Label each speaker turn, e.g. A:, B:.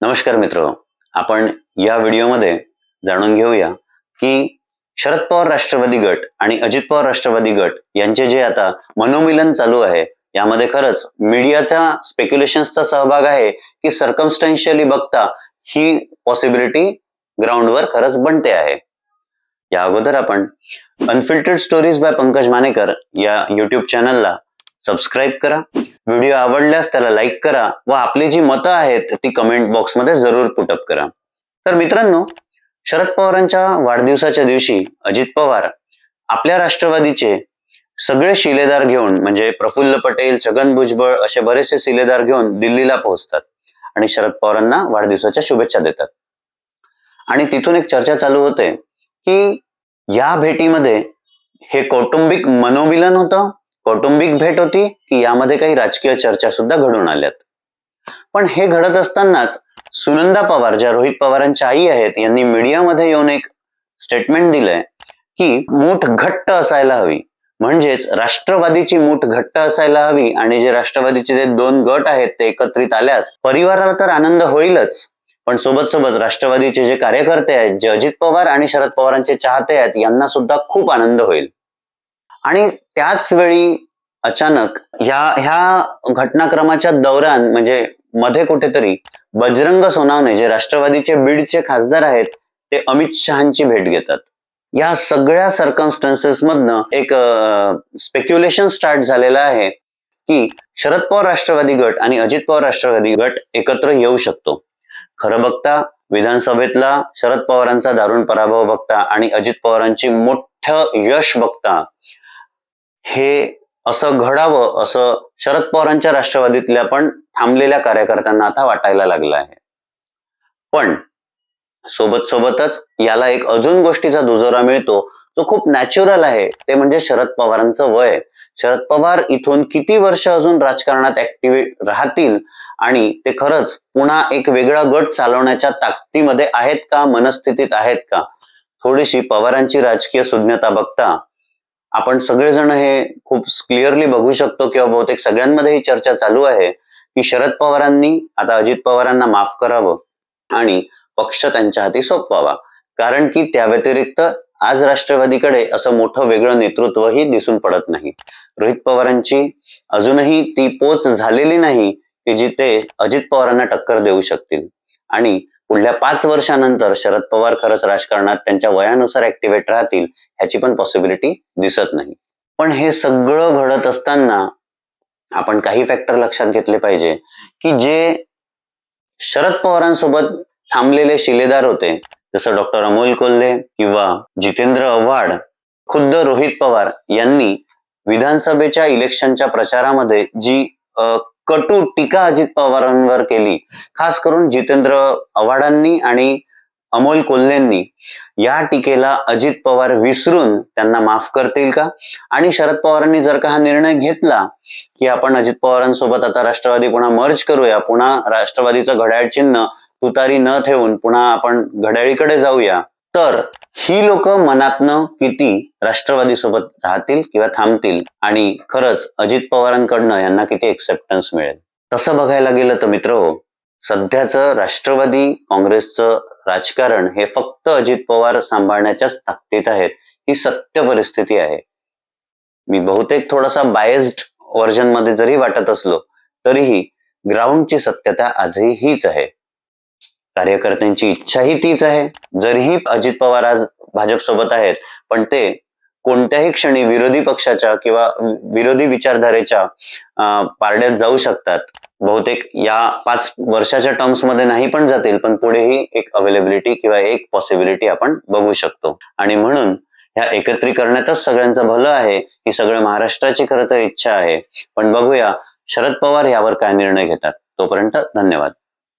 A: नमस्कार मित्र. आपण या व्हिडिओमध्ये जाणून घेऊया की शरद पवार राष्ट्रवादी गट आणि अजित पवार राष्ट्रवादी गट यांचे जे आता मनोमिलन चालू आहे यामध्ये खरंच मीडियाचा स्पेक्युलेशन्सचा सहभाग आहे की सर्कमस्टन्शियली बघता ही पॉसिबिलिटी ग्राउंडवर खरंच बनते आहे. या अगोदर आपण unfiltered stories by Pankaj Manekar या युट्यूब चॅनलला सबस्क्राईब करा. व्हिडिओ आवडल्यास त्याला लाईक करा व आपली जी मतं आहेत ती कमेंट बॉक्समध्ये जरूर पुटअप करा. तर मित्रांनो शरद पवारांच्या वाढदिवसाच्या दिवशी अजित पवार आपल्या राष्ट्रवादीचे सगळे शिलेदार घेऊन म्हणजे प्रफुल्ल पटेल छगन भुजबळ असे बरेचसे शिलेदार घेऊन दिल्लीला पोहोचतात आणि शरद पवारांना वाढदिवसाच्या शुभेच्छा देतात. आणि तिथून एक चर्चा चालू होते की या भेटीमध्ये हे कौटुंबिक मनोमिलन होतं? कौटुंबिक भेट होती की यामध्ये काही राजकीय चर्चा सुद्धा घडून आल्यात. पण हे घडत असतानाच सुनंदा पवार ज्या रोहित पवारांच्या आई आहेत यांनी मीडियामध्ये येऊन एक स्टेटमेंट दिलंय की मूठ घट्ट असायला हवी. म्हणजेच राष्ट्रवादीची मूठ घट्ट असायला हवी आणि जे राष्ट्रवादीचे जे दोन गट आहेत ते एकत्रित आल्यास परिवाराला तर आनंद होईलच. पण सोबत सोबत राष्ट्रवादीचे जे कार्यकर्ते आहेत जे अजित पवार आणि शरद पवारांचे चाहते आहेत यांना सुद्धा खूप आनंद होईल. आणि त्याच वेळी अचानक ह्या ह्या घटनाक्रमाच्या दौरान म्हणजे मध्ये कुठेतरी बजरंग सोनावणे जे राष्ट्रवादीचे बीडचे खासदार आहेत ते अमित शहाची भेट घेतात. या सगळ्या सर्कमस्टन्सेस मधनं एक स्पेक्युलेशन स्टार्ट झालेलं आहे की शरद पवार राष्ट्रवादी गट आणि अजित पवार राष्ट्रवादी गट एकत्र येऊ शकतो. खरं बघता विधानसभेतला शरद पवारांचा दारुण पराभव बघता आणि अजित पवारांची मोठं यश बघता हे असं घडावं असं शरद पवारांच्या राष्ट्रवादीतल्या पण थांबलेल्या कार्यकर्त्यांना आता वाटायला लागलं आहे. पण सोबत सोबतच याला एक अजून गोष्टीचा दुजोरा मिळतो जो खूप नॅचरल आहे. ते म्हणजे शरद पवारांचं वय. शरद पवार इथून किती वर्ष अजून राजकारणात ऍक्टिव्ह राहतील आणि ते खरंच पुन्हा एक वेगळा गट चालवण्याच्या ताकदीमध्ये आहेत का मनस्थितीत आहेत का? थोडीशी पवारांची राजकीय सुज्ञता बघता आपण सगळेजण हे खूप क्लिअरली बघू शकतो किंवा बहुतेक सगळ्यांमध्ये ही चर्चा चालू आहे की शरद पवारांनी आता अजित पवारांना माफ करावं आणि पक्ष त्यांच्या हाती सोपवावा. कारण की त्या व्यतिरिक्त आज राष्ट्रवादीकडे असं मोठं वेगळं नेतृत्वही दिसून पडत नाही. रोहित पवारांची अजूनही ती पोच झालेली नाही की जी ते अजित पवारांना टक्कर देऊ शकतील. आणि पुढल्या पाच वर्षानंतर शरद पवार खरंच राजकारणात त्यांच्या वयानुसार ऍक्टिव्हेट राहतील ह्याची पण पॉसिबिलिटी दिसत नाही. पण हे सगळं घडत असताना आपण काही फॅक्टर लक्षात घेतले पाहिजे की जे शरद पवारांसोबत थांबलेले शिलेदार होते जसं डॉक्टर अमोल कोल्हे किंवा जितेंद्र आव्हाड खुद्द रोहित पवार यांनी विधानसभेच्या इलेक्शनच्या प्रचारामध्ये जी कटू टीका अजित पवारांवर केली. खास करून जितेंद्र आव्हाडांनी आणि अमोल कोल्हेंनी. या टीकेला अजित पवार विसरून त्यांना माफ करतील का? आणि शरद पवारांनी जर का हा निर्णय घेतला की आपण अजित पवारांसोबत आता राष्ट्रवादी पुन्हा मर्ज करूया पुन्हा राष्ट्रवादीचं घड्याळ चिन्ह तुतारी न ठेवून पुन्हा आपण घड्याळीकडे जाऊया तर ही लोक मनातनं किती राष्ट्रवादी सोबत राहतील किंवा थांबतील आणि खरंच अजित पवारांकडनं यांना किती एक्सेप्टन्स मिळेल? तसं बघायला गेलं तर मित्र सध्याचं राष्ट्रवादी काँग्रेसचं राजकारण हे फक्त अजित पवार सांभाळण्याच्याच ताकदीत आहेत ही सत्य परिस्थिती आहे. मी बहुतेक थोडासा बायस्ड व्हर्जनमध्ये जरी वाटत असलो तरीही ग्राउंडची सत्यता आजही हीच आहे. कार्यकर्त्यांची इच्छाही तीच आहे. जरीही अजित पवार आज भाजप सोबत आहेत पण ते कोणत्याही क्षणी विरोधी पक्षाच्या किंवा विरोधी विचारधारेच्या पारड्यात जाऊ शकतात. बहुतेक या पाच वर्षाच्या टर्म्समध्ये नाही पण जातील पण पुढेही एक अवेलेबिलिटी किंवा एक पॉसिबिलिटी आपण बघू शकतो. आणि म्हणून ह्या एकत्रीकरणातच सगळ्यांचं भलं आहे ही सगळं महाराष्ट्राची खरं तर इच्छा आहे. पण बघूया शरद पवार यावर काय निर्णय घेतात. तोपर्यंत धन्यवाद.